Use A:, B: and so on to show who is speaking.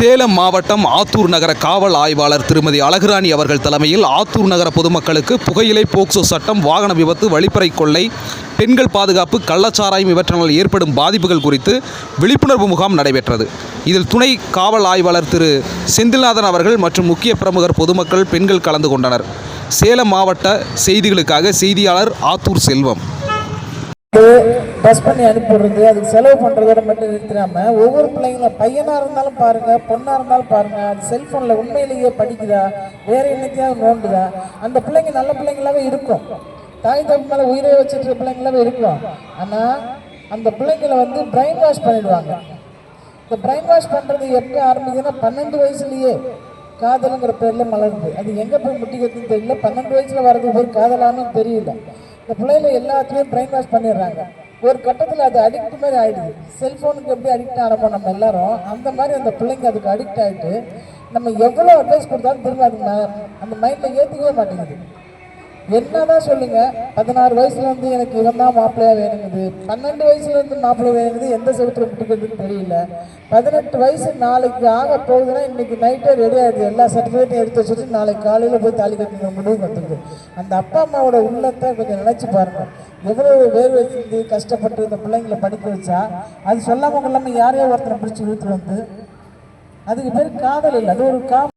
A: சேலம் மாவட்டம் ஆத்தூர் நகர காவல் ஆய்வாளர் திருமதி அழகுராணி அவர்கள் தலைமையில் ஆத்தூர் நகர பொதுமக்களுக்கு புகையிலை போக்சோ சட்டம் வாகன விபத்து வழிப்பறை கொள்ளை பெண்கள் பாதுகாப்பு கள்ளச்சாராயம் இவற்றினால் ஏற்படும் பாதிப்புகள் குறித்து விழிப்புணர்வு முகாம் நடைபெற்றது. இதில் துணை காவல் ஆய்வாளர் திரு செந்தில்நாதன் அவர்கள் மற்றும் முக்கிய பிரமுகர் பொதுமக்கள் பெண்கள் கலந்து கொண்டனர். சேலம் மாவட்ட செய்திகளுக்காக செய்தியாளர் ஆத்தூர் செல்வம்.
B: பஸ் பண்ணி அனுப்பிடுறது அதுக்கு செலவு பண்ணுறதோட மட்டும் நிறுத்திடாம ஒவ்வொரு பிள்ளைங்களும் பையனாக இருந்தாலும் பாருங்க பொண்ணாக இருந்தாலும் பாருங்க அது செல்ஃபோனில் உண்மையிலேயே படிக்குதா வேற என்னத்தையாவது நோண்டுதா? அந்த பிள்ளைங்க நல்ல பிள்ளைங்களாவே இருக்கும். தாய் தப்பு மேலே உயிரை வச்சுட்டு பிள்ளைங்களாவே இருக்கும். ஆனால் அந்த பிள்ளைங்களை வந்து பிரைன் வாஷ் பண்ணிடுவாங்க. இந்த பிரைன் வாஷ் பண்ணுறது எப்போ ஆரம்பிக்குதுன்னா பன்னெண்டு வயசுலேயே காதலுங்கிற பேரில் மலருது. அது எங்கே போய் முட்டிக்கிறதுன்னு தெரியல. பன்னெண்டு வயசில் வர்றது போய் காதலான்னு தெரியல. இந்த பிள்ளைகளை எல்லாத்துலேயும் பிரெயின் வாஷ் பண்ணிடுறாங்க. ஒரு கட்டத்தில் அது அடிக்ட் மாதிரி ஆகிடுது செல்ஃபோனுக்கு எப்படி அடிக்ட் ஆனப்போ நம்ம எல்லாரும் அந்த மாதிரி அந்த பிள்ளைங்க அதுக்கு அடிக்ட் ஆகிட்டு நம்ம எவ்வளோ அட்வைஸ் கொடுத்தாலும் திரும்ப அது ம- அந்த மைண்டில் ஏற்றிக்கவே மாட்டேங்குது. என்னதான் சொல்லுங்க பதினாறு வயசுல இருந்து எனக்கு இவன் தான் மாப்பிள்ளையா வேணுங்குது. பன்னெண்டு வயசுல இருந்து மாப்பிள்ளை வேணுங்குது எந்த செவத்துல முட்டிக்கிறதுன்னு தெரியல. பதினெட்டு வயசு நாளைக்கு ஆக போகுதுன்னா இன்னைக்கு நைட்டே ரெடி ஆயிடுது. எல்லா சர்டிஃபிகேட்டையும் எடுத்து வச்சுட்டு நாளைக்கு காலையில போய் தாலி கட்டின முடிவு வந்துடுது. அந்த அப்பா அம்மாவோட உள்ளத்தை கொஞ்சம் நினைச்சு பாருங்க. எவ்வளவு வேர்வை வச்சிருந்து கஷ்டப்பட்டு இந்த பிள்ளைங்களை படிக்க வச்சா அது சொல்லாம கொள்ளாம யாரையோ ஒருத்தனை பிடிச்சி இழுத்து வந்து அதுக்கு பேர் காதல் இல்லை. அது ஒரு கா